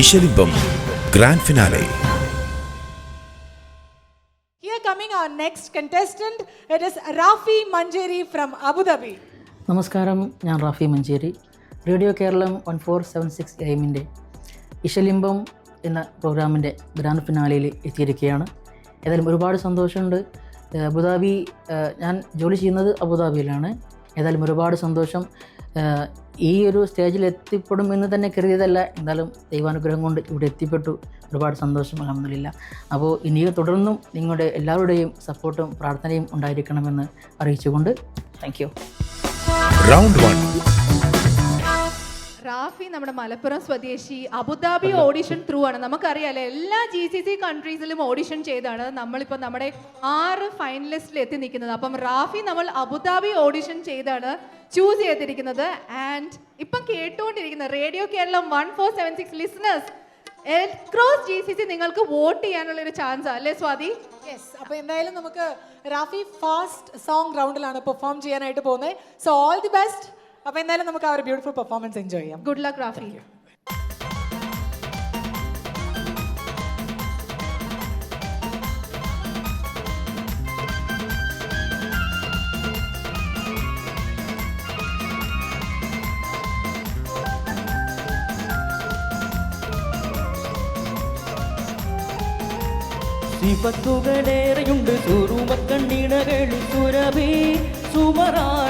Ishalimbam grand finale Here coming our next contestant, it is Rafi Manjeri from Abu Dhabi. നമസ്കാരം ഞാൻ Rafi Manjeri. Radio Kerala one four seven six എമ്മിന്റെ ഇശലിംബം എന്ന പ്രോഗ്രാമിന്റെ grand ഫിനാലയിൽ എത്തിയിരിക്കുകയാണ്. ഏതായാലും ഒരുപാട് സന്തോഷമുണ്ട്. അബുദാബി ഞാൻ ജോലി ചെയ്യുന്നത് അബുദാബിയിലാണ്. ഏതായാലും ഒരുപാട് സന്തോഷം. ഈ ഒരു സ്റ്റേജിൽ എത്തിപ്പെടും എന്ന് തന്നെ കരുതിയതല്ല. എന്തായാലും ദൈവാനുഗ്രഹം കൊണ്ട് ഇവിടെ എത്തിപ്പെട്ടു. ഒരുപാട് സന്തോഷം അലഹമില്ല അപ്പോൾ ഇനി തുടർന്നും നിങ്ങളുടെ എല്ലാവരുടെയും സപ്പോർട്ടും പ്രാർത്ഥനയും ഉണ്ടായിരിക്കണമെന്ന് അറിയിച്ചുകൊണ്ട് thank you round one Rafi നമ്മുടെ മലപ്പുറം സ്വദേശി അബുദാബി ഓഡിഷൻ ത്രൂ ആണ്. നമുക്കറിയാലേ എല്ലാ ജി സി സി കൺട്രീസിലും ഓഡിഷൻ ചെയ്താണ് നമ്മളിപ്പോൾ നമ്മുടെ ആറ് ഫൈനലിസ്റ്റിൽ എത്തി നിൽക്കുന്നത്. അപ്പം റാഫി നമ്മൾ അബുദാബി ഓഡിഷൻ ചെയ്താണ് ചൂസ് ചെയ്തിരിക്കുന്നത്. ആൻഡ് ഇപ്പം കേട്ടുകൊണ്ടിരിക്കുന്ന radio Kerala one four seven six listeners cross G C C നിങ്ങൾക്ക് വോട്ട് ചെയ്യാനുള്ള ഒരു ചാൻസ് അല്ലേ സ്വാതി? യെസ് അപ്പോൾ എന്തായാലും നമുക്ക് റാഫി ഫാസ്റ്റ് സോങ് റൗണ്ടിലാണ് പെർഫോം ചെയ്യാനായിട്ട് പോകുന്നത്. സോ ഓൾ ദി ബെസ്റ്റ് അപ്പോൾ എന്തായാലും നമുക്ക് ആ ഒരു ബ്യൂട്ടിഫുൾ പെർഫോമൻസ് എൻജോയ് ചെയ്യാം. ഗുഡ് ലക്ക് റാഫി സിപത്തുകളേറെയുണ്ട് സുറുമക്കണ്ണിണകളിൽ സുരഭി സുമറാണി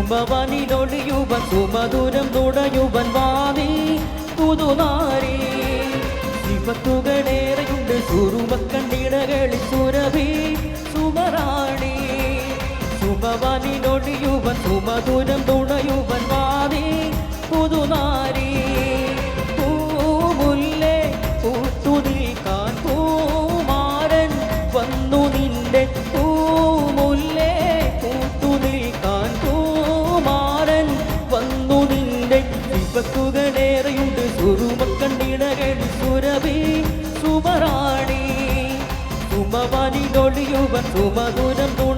സുമവനിലൊളിയുവൻ സുമധുരം നുടയുവൻ വാവി പുതുനാരി. സിപത്തുകളേറെയുണ്ട് സുറുമക്കണ്ണിണകളിൽ സുരഭി സുമറാണി. സുമവനിലൊളിയുവൻ സുമധുരം നുടയുവൻ വാവി പുതുനാരി. Tuh, bagus dan tu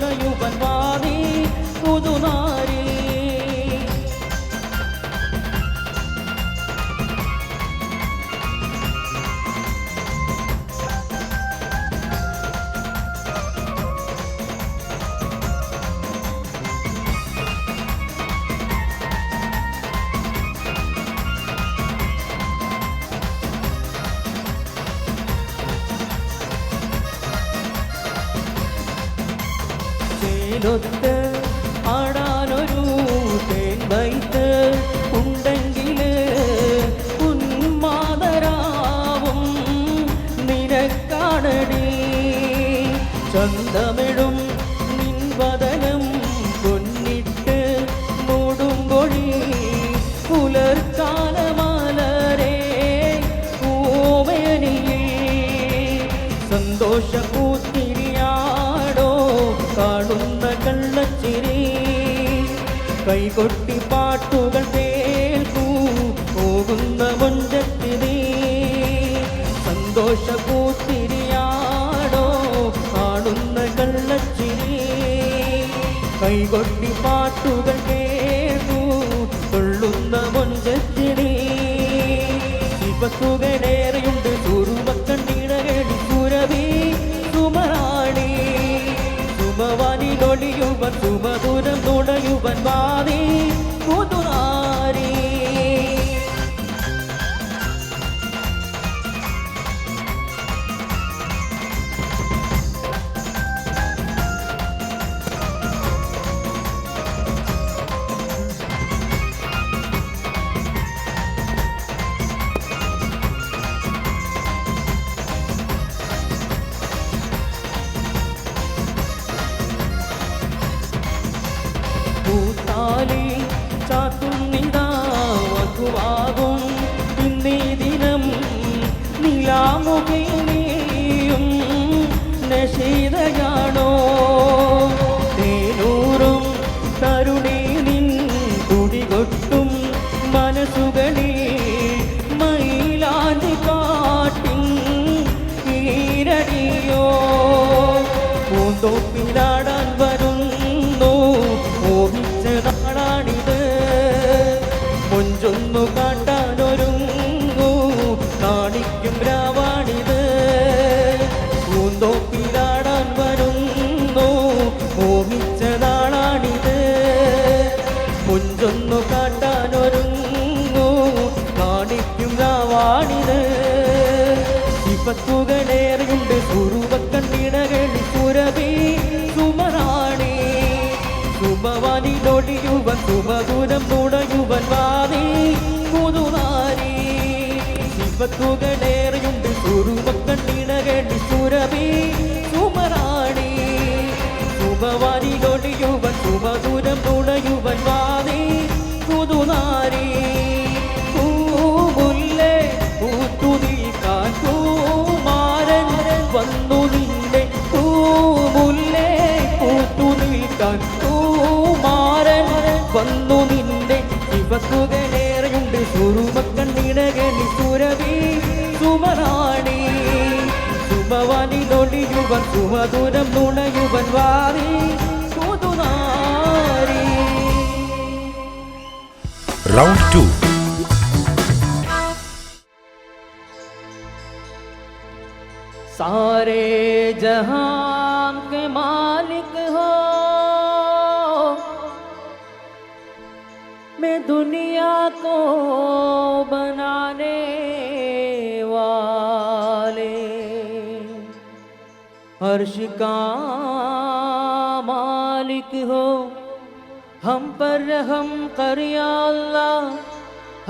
ചേലൊത്ത് ആടാനൊരു തേൻ വൈത്ത് ഉണ്ടെങ്കിൽ ഉന്മാതരാവും നിനക്കാണടി ചന്തമിടും നിൻവദനം പൊന്നിട്ട് മൂടുമ്പൊഴി പുലർക്കാലമാലരെ സന്തോഷ പൂത്തിരിയാടോ കാണുന്ന കള്ളച്ചിരി. കൈകൊട്ടി പാട്ടുകൾ കേൾക്കൂ പോകുന്ന മുഞ്ചത്തിരി. സന്തോഷ പൂത്തിരിയാടോ കാണുന്ന കള്ളച്ചിരി. കൈകൊട്ടി പാട്ടുകൾ കേൾക്കൂ കൊള്ളുന്ന മുഞ്ചത്തിരി. ശിവത്തുകളേറെയുണ്ട് നശീതയാണോ തേനൂറും ഇപ്പത്തുകളേറെയുണ്ട് സുറുവക്കണ്ണിടകളി സുരഭി സുമറാണി. സുമവാനിലൊടിയുവൻ സുമധുരം നുണയുവൻ വാണി പുതുനാരി ശിവത്തുകളേറെയുണ്ട് പൂത്തുനിൽക്കാൻ പൂമാരൻ വന്നു നിന്റെ ശിവസുകളേറെയുണ്ട് സുറുമക്കണ്ണിടകണി സുരവി സുമറാണി സുമവാനിലൊളിയുവൻ സുമധുരം നുണയുവൻ വാരി പുതുനാരി റൗണ്ട് ടു सारे जहान के मालिक बनाने वाले। हर्ष का मालिक हो, हम पर रहम कर अल्लाह,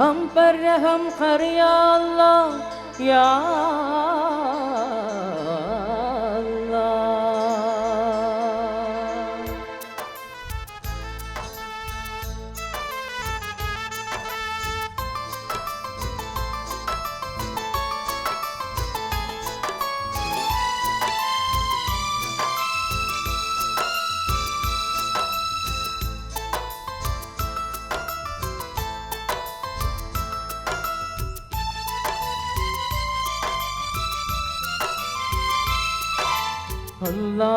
हम पर रहम कर या अल्लाह, या അല്ലാ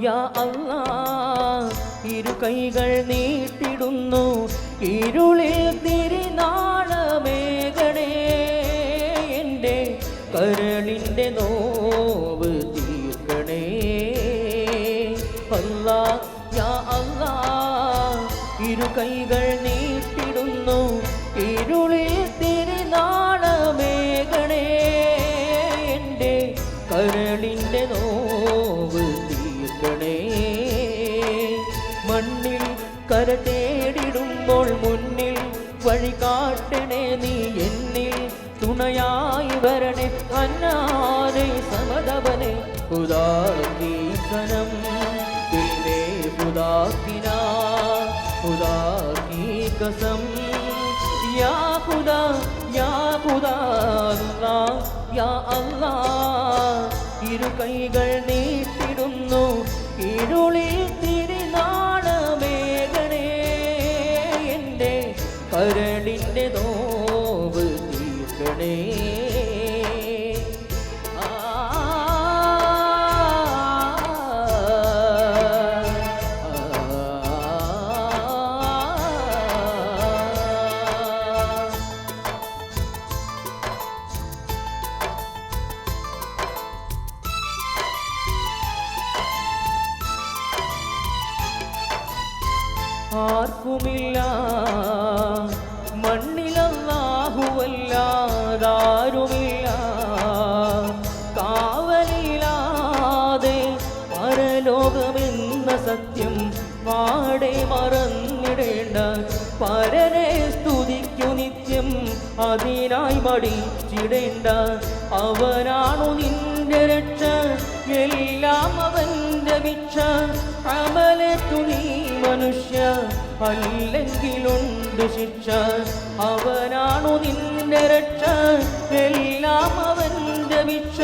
യാ അല്ലാ ഇരു കൈകൾ നീട്ടിടുന്നു ഇരുളിൽ തിരിനാളമേകണേ. എന്റെ കരളിന്റെ നോവ് തീർക്കണേ. അല്ലാ യാ അല്ലാ ഇരു കൈകൾ നീട്ടിടുന്നു കര തേടിടുമ്പോൾ മുന്നിൽ വഴി കാട്ടണേ നീ എന്നിൽ. തുണയായി വരണേ അന്നാരെ സമതവനെ ഉദാക്കി കനം ദിൽമേ ഉദാക്കിന ഉദാക്കി കസം. യാ ഖുദാ യാ അല്ലാ യാ അല്ലാ. ഇരു കൈകൾ നീട്ടിടുന്നു ഇരുളിൽ തിരിനാളമേകണേ കരളിന്റെ നോവ് തീർക്കണേ. ആർക്കുമില്ല. മണ്ണിലല്ലാഹുവല്ലാതാരുമില്ല കാവലില്ലാതെ പരലോകമെന്ന സത്യം പാടെ മറന്നിടേണ്ട. പരനെ സ്തുതിക്കു നിത്യം അതിനായി മടിച്ചിടേണ്ട. അവനാണു നിന്റെ രക്ഷ എല്ലാം അവന്റെ ഭിക്ഷ അമലറ്റു നീ മനുഷ്യ അല്ലെങ്കിലുണ്ട് ശിക്ഷ അവനാണു നിന്റെ രക്ഷ എല്ലാം അവന്റെ ഭിക്ഷ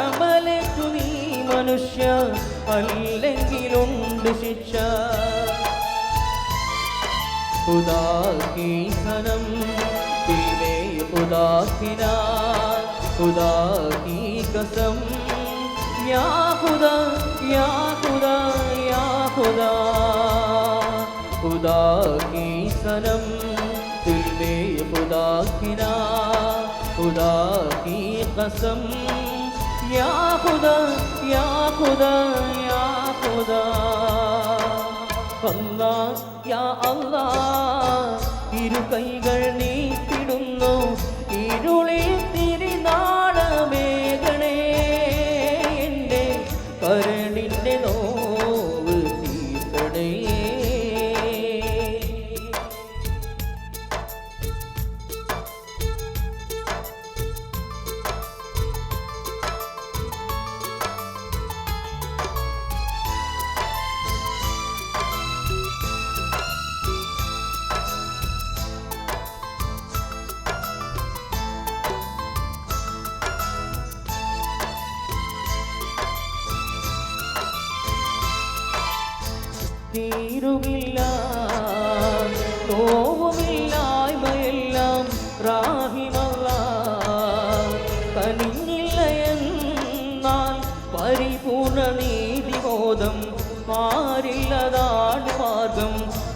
അമലറ്റു നീ മനുഷ്യ അല്ലെങ്കിലുണ്ട് ശിക്ഷ खुदा की सनम दिल में खुदा की ना खुदा की कसम या खुदा या खुदा या खुदा खुदा की सनम दिल में खुदा की ना खुदा की कसम या खुदा या खुदा या खुदा अल्लाह या अल्लाह ഇരു കൈകൾ നീട്ടിടുന്നു ഇരുളിൽ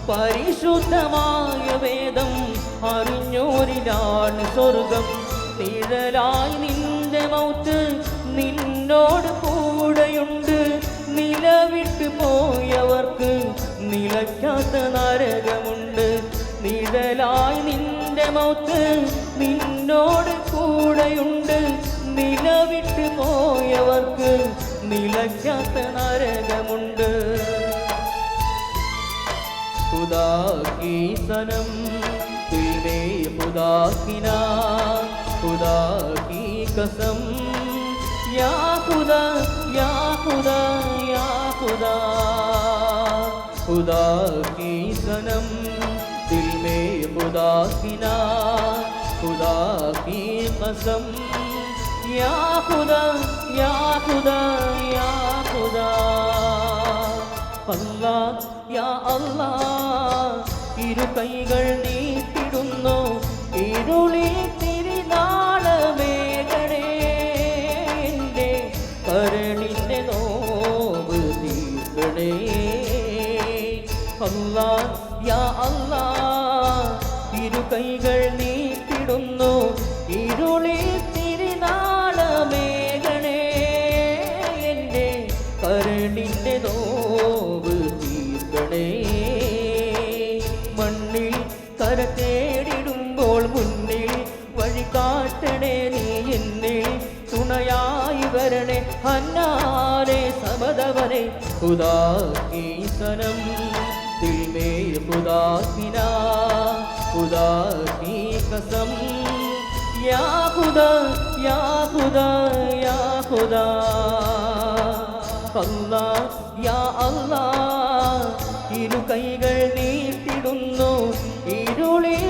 പരിശുദ്ധമായ വേദം അറിഞ്ഞോരിലാണ് സ്വർഗം. നിഴലായി നിന്റെ മൗത്ത് നിന്നോട് കൂടെയുണ്ട്. നിലവിട്ട് പോയവർക്ക് നിലയ്ക്കാത്ത നരകമുണ്ട്. നിഴലായി നിന്റെ മൗത്ത് നിന്നോട് കൂടെയുണ്ട്. നിലവിട്ട് പോയവർക്ക് നിലയ്ക്കാത്ത നരകമുണ്ട്. खुदा की सनम दिल में खुदा की ना खुदा की कसम या खुदा या खुदा या खुदा खुदा की सनम दिल में खुदा की ना खुदा की कसम या खुदा या खुदा या खुदा അല്ലാ യാ അല്ലാ. ഇരു കൈകൾ നീട്ടിടുന്നു. ഇരുളി തിരിനാളമേകണേ. എന്റെ കരളിന്റെ നോവ് തീർക്കണേ. അല്ലാ യാ അല്ലാ. ഇരു കൈകൾ ಆದರೆ ನಿನ್ನೆ ನೋವು തീർക്കണേ മണ്ണിൽ കര തേടിടുമ്പോൾ മുന്നിൽ വഴി കാട്ടണേ നീ എന്നിൽ തുണയായി വരണേ ഹന്നാരെ സമതവനെ ഹുദാക്കി സനം ദിൽമേൽ ഹുദാക്കിന ഹുദാക്കി കസം യാ ഹുദ യാ ഹുദ യാ ഹുദാ അല്ലാ യാ അല്ലാ ഇരു കൈകൾ നീട്ടിടുന്നു ഇരുളിൽ